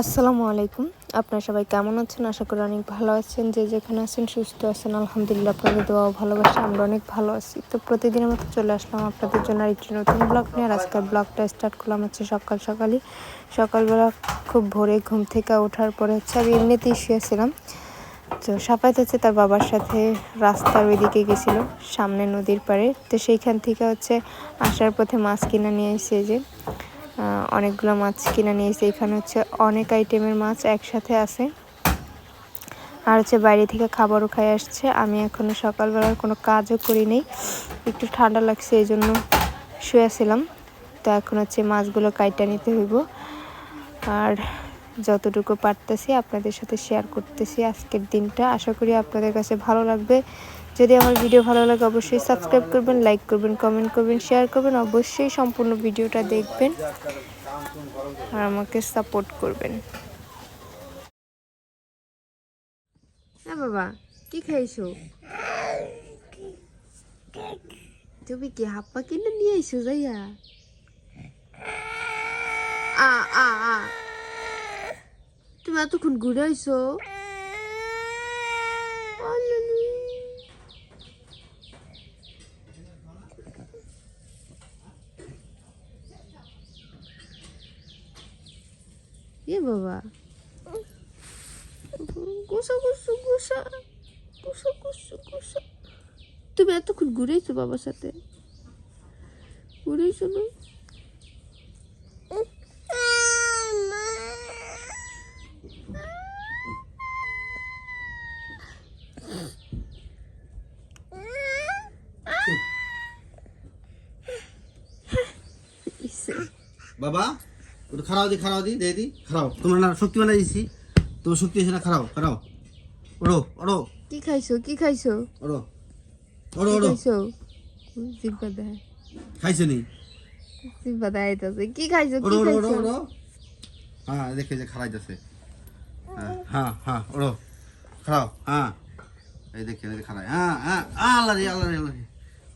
আসসালামু আলাইকুম। আপনারা সবাই কেমন আছেন? আশা করি অনেক ভালো আছেন। যে যেখানে আছেন, সুস্থ আছেন। আলহামদুলিল্লাহ, আপনাদের দোয়া ভালোবাসা, আমরা অনেক ভালো আছি। তো প্রতিদিনের মতো চলে আসলাম আপনাদের জন্য আরেকটি নতুন ব্লগ নিয়ে। আর আজকের ব্লগটা স্টার্ট করলাম হচ্ছে সকাল সকালই। সকালবেলা খুব ভোরে ঘুম থেকে ওঠার পরে হচ্ছে আমি এমনিতেই শুয়েছিলাম। তো সাফাত হচ্ছে তার বাবার সাথে রাস্তার ওইদিকে গেছিল, সামনে নদীর পাড়ে। তো সেইখান থেকে হচ্ছে আসার পথে মাছ কিনে নিয়ে এসে যে অনেকগুলো মাছ কিনে নিয়েছে এখানে হচ্ছে অনেক আইটেমের মাছ একসাথে আছে। আর হচ্ছে বাইরে থেকে খাবারও খাই আসছে। আমি এখনও সকালবেলার কোনো কাজও করি নেই। একটু ঠান্ডা লাগছে এই জন্য শুয়েছিলাম। তো এখন হচ্ছে মাছগুলো কাইটা নিতে হইব। আর যতটুকু পারতেছি আপনাদের সাথে শেয়ার করতেছি আজকের দিনটা। আশা করি আপনাদের কাছে ভালো লাগবে। যদি আমার ভিডিও ভালো লাগে অবশ্যই সাবস্ক্রাইব করবেন লাইক করবেন কমেন্ট করবেন শেয়ার করবেন, অবশ্যই সম্পূর্ণ ভিডিওটা দেখবেন আর আমাকে সাপোর্ট করবেন। হ্যাঁ বাবা, কি খাইছো? তুমি কি হাপ্পা কিনে নিয়ে আইছো যাইয়া? আ আ আ। তুমি এতক্ষণ ঘুরে আইছো? এ বাবা। গোসা গোসা গোসা গোসা গোসা গোসা। তুমি এতক্ষণ ঘুরেছো বাবার সাথে? ঘুরেছো না? বাবা একটু খারাও দি খারাও দি দে দি খারাও তোমার না শক্তি বানাই দিছি। তোমার শক্তি না খারাও খারাও ওড়ো ওড়ো। কি খাইছো কি খাইছো? ওড়ো ওড়ো ওড়ো। খাইছো? জিব্বা দেয় খাইছো নি? জিব্বা দেয় আইতাছে কি খাইছো কি খাইছো? ওড়ো। হ্যাঁ দেখে যে খারাই হ্যাঁ হ্যাঁ হ্যাঁ ওড়ো। খারাও হ্যাঁ। এই দেখে এই খারাই হ্যাঁ হ্যাঁ আল্লাহ রে আল্লাহ রে আল্লাহ রে।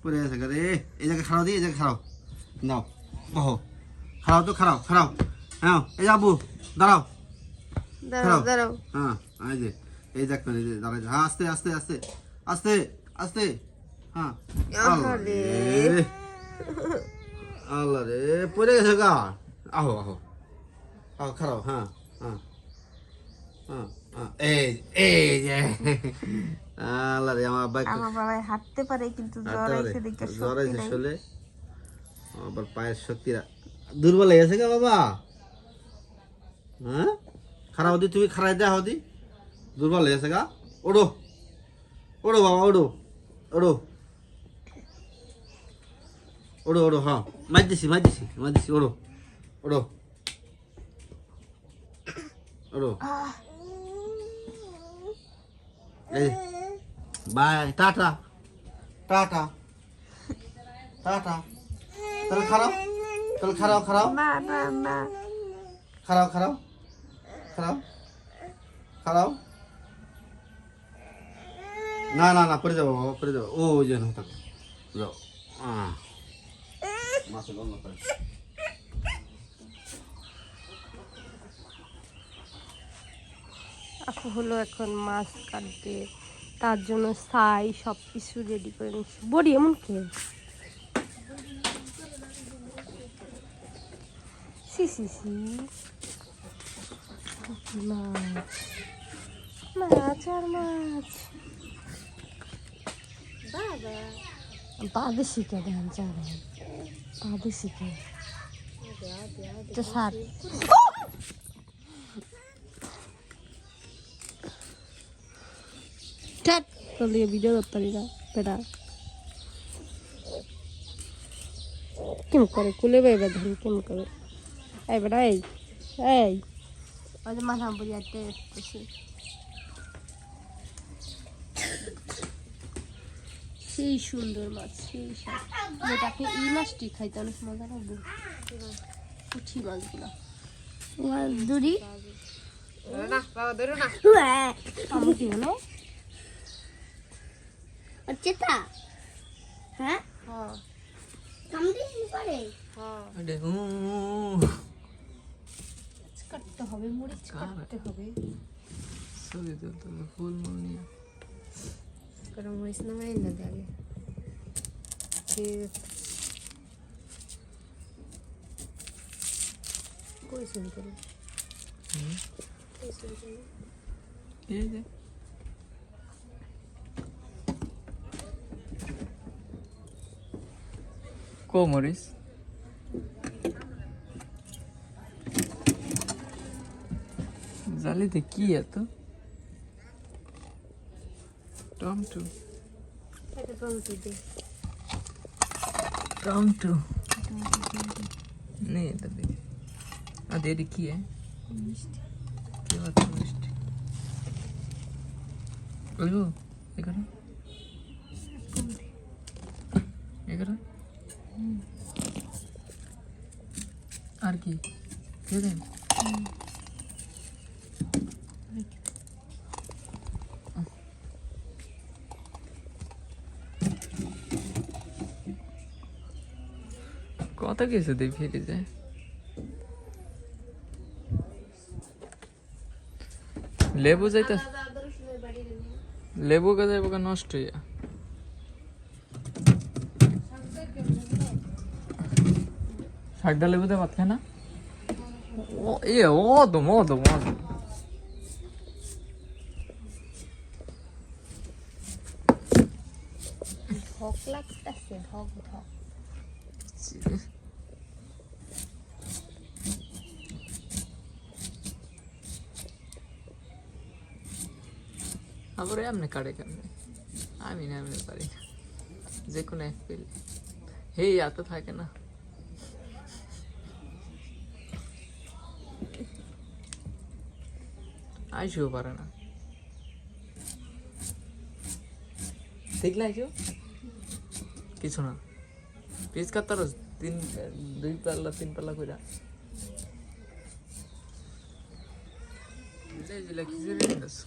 পরে আছে রে। এই জায়গায় খারাও দি এই জায়গায় খারাও নাও বহো। খারাও তো খারাও খারাও হ্যাঁ এই যাব দাঁড়াও। দাঁড়াও দাঁড়াও। হ্যাঁ এই যে এই দেখ এই যে দাঁড়াই হ্যাঁ আস্তে আস্তে আস্তে আস্তে আস্তে। হ্যাঁ। আল্লাহ রে। রে। পড়ে গেছে গা। আহো আহো। আহো খারাপ হ্যাঁ হ্যাঁ। হ্যাঁ হ্যাঁ, এই এই যে। আল্লাহ রে আমার বাইক আমার বাবা হাঁটতে পারে কিন্তু জ্বর দেখে জ্বর আবার পায়ের শক্তি দুর্বল হয়ে গেছে গা বাবা। হ্যাঁ? খারাপ হদি, তুমি খারাপ দেওয়া হদি। দুর্বল হয়ে গেছে গা। ওড়ো। ওড়ো বাবা, ওড়ো। ওড়ো। ওড়ো ওড়ো হ্যাঁ। মার দিছি মার দিছি মার দিছি, ওড়ো। ওড়ো। ওড়ো। এই, বাই, টাটা। টাটা। টাটা। তাহলে খারাপ? তাহলে না না খারাপ খারাপ খারাপ খারাপ না না না পড়ে যাব বাবা পড়ে যাব। ও ওই জন্য থাকো যাও। করে। আপু হলো এখন মাছ কাটবে তার জন্য ছাই সব কিছু রেডি করে নিচ্ছে। বড়ি এমন কে? সি সি সি মাছ মাছ আর মাছ বাবা বাদে শিখে দেন যাবেন বাদে শিখে তো সার. Kalau dia video করতে পারি না বেটা করে কুলে বাইবা ধান কেম করে এই বেটা এই এই ওই মাথা বুড়ি আটতে আসতেছি সেই সুন্দর মাছ সেই যেটাকে এই মাছটি খাইতে অনেক মজা লাগবে পুঠি মাছগুলো দড়ি না বাবা ধরো না আমি কি হলো চেতা হ্যাঁ হ্যাঁ হবে মরিচ কাটতে হবে ছবি তুলতে হবে ফুল মূল নিয়ে গরম মরিচ নামাই না দে আগে ঠিক কই শুনতে এই যে কো মরিস ডালিতে কি এত টমেটো টমেটো নেই এটা দেখি আর এটা কি মিষ্টি কি বাত আর কি খেয়ে দেন কত কিছু দিই ফিরে যায়। লেবু যাইতে লেবু কে যাইব নষ্ট হইয়া। শাকটা লেবুতে ভাত খায় না? ও এ ও তো মো তো মো ঢক লাগতেছে ঢক ঢক। আবার এমনি কাটে কেমনে? আমি না এমনি পারি না। যে কোনো এক পেলে হে, এত থাকে না। আইসিও পারে না। দেখলে আইসিও? কিছু না। পিস কাটার তিন, দুই পাল্লা, তিন পাল্লা কইরা। যে খিচুড়ি নিতেছো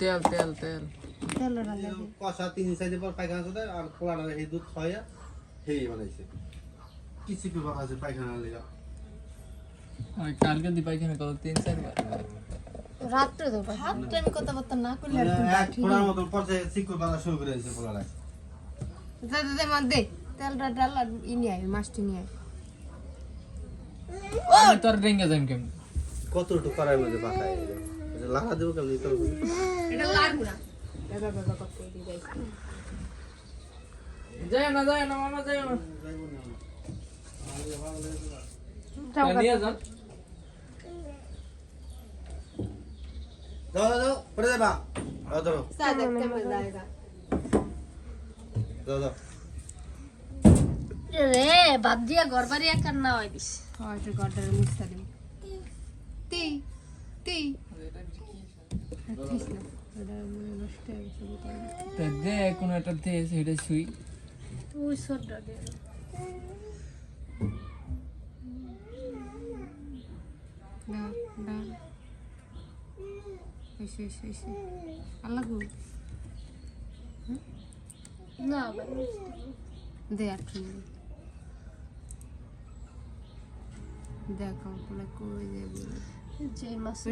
তেল তেল তেল। তেল রান্ধা কষা তিন সাইডে পর পায়খানা সাথে আর পোলাটা এই দুধ খাওয়া হেই বানাইছে। কিছু কি বানাইছে পায়খানা লিগা? ওই কালকে দি পাইখানা কত তিন চারবার রাত্রে তো রাত্রে আমি কথাবার্তা না করলে মানে এক ফোড়ার মতন পর্যায়ে চিকুর বানা শুরু করে দিয়েছে পোলাটা দে দে মা দে। তেলটা ডাল আর ই নিয়ে আয় মাছটি নিয়ে আয়। আমি তোর রেঙ্গে যাইম কেমন? কতটুকু করার মধ্যে পাকায়? লাগা দেবো তোর এটা লাগু না। বাবা বাবা করতে দিয়ে যায় না যায় না মামা যায় না। নিয়ে যান দাও দাও পড়ে যাবা। দাও ধরো সাদা কেমন জায়গা দাও দাও রে বাদ দিয়া ঘর বাড়ি একার না হয় দিস হয়তো গডার মিক্সা দিই তি তি ঠিক না ওটা নষ্ট হয়ে গেছে বোতলটা। তা দে কোনো একটা দে সেটা শুই। তুই সরটা দে দাও দাও এসে এসে এসে আল্লাহ গো না দে আর কি দেখ কই যাবে যে মাছ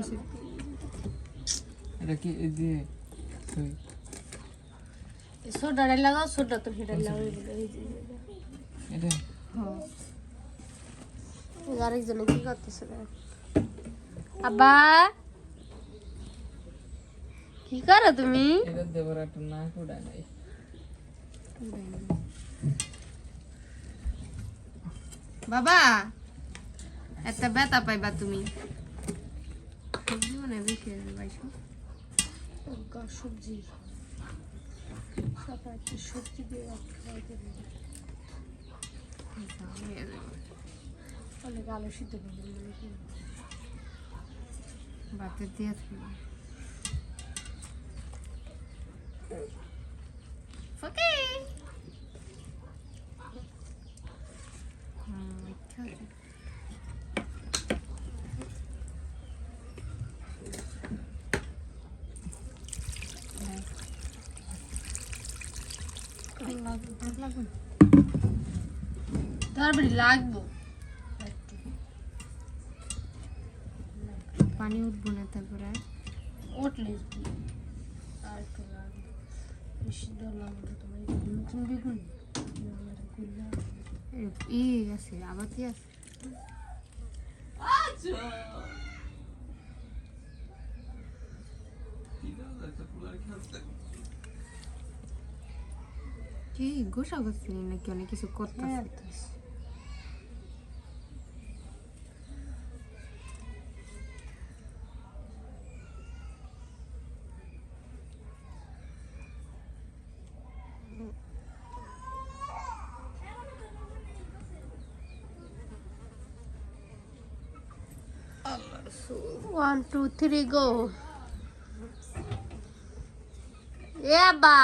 এটা কি এই যে শুই সোডা লাগাও সোডা তো সেটা লাগাই এই যে এটা হ্যাঁ আরেকজনে কি করতেছে রে আব্বা কি করো তুমি এটা দেবার একটা না কুড়া নাই বাবা একটা ব্যথা পাইবা তুমি জীবনে বেশি পাইছো সবজি তারপর একটু সবজি দিয়ে অনেক আলো সিদ্ধ করবে মনে করি ভাতের দিয়ে থাকব। তারপরে লাগবো। পানি উঠবো না তারপরে উঠলে আর একটু লাগবে বেশি দর লাগবে তোমার নতুন বেগুন? ই আছে আবাতি আছে। কি গোসা করছিলি নাকি অনেক কিছু করতেছে ওয়ান টু থ্রি গো এ বা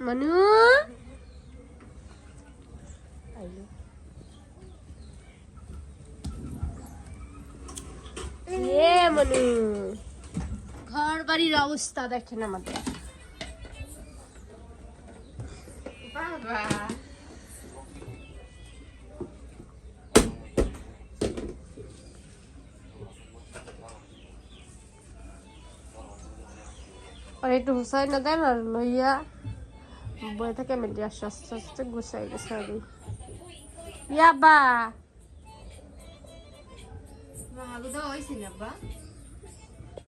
মানু এ মানু ঘর বাড়ির অবস্থা দেখেন আমাদের আর একটু হুসাই না দেন আর লইয়া বই থেকে মেটে আসছে আস্তে আস্তে গুছাই গেছে আর ইয়াবা! আলু দেওয়া হয়েছিল আব্বা?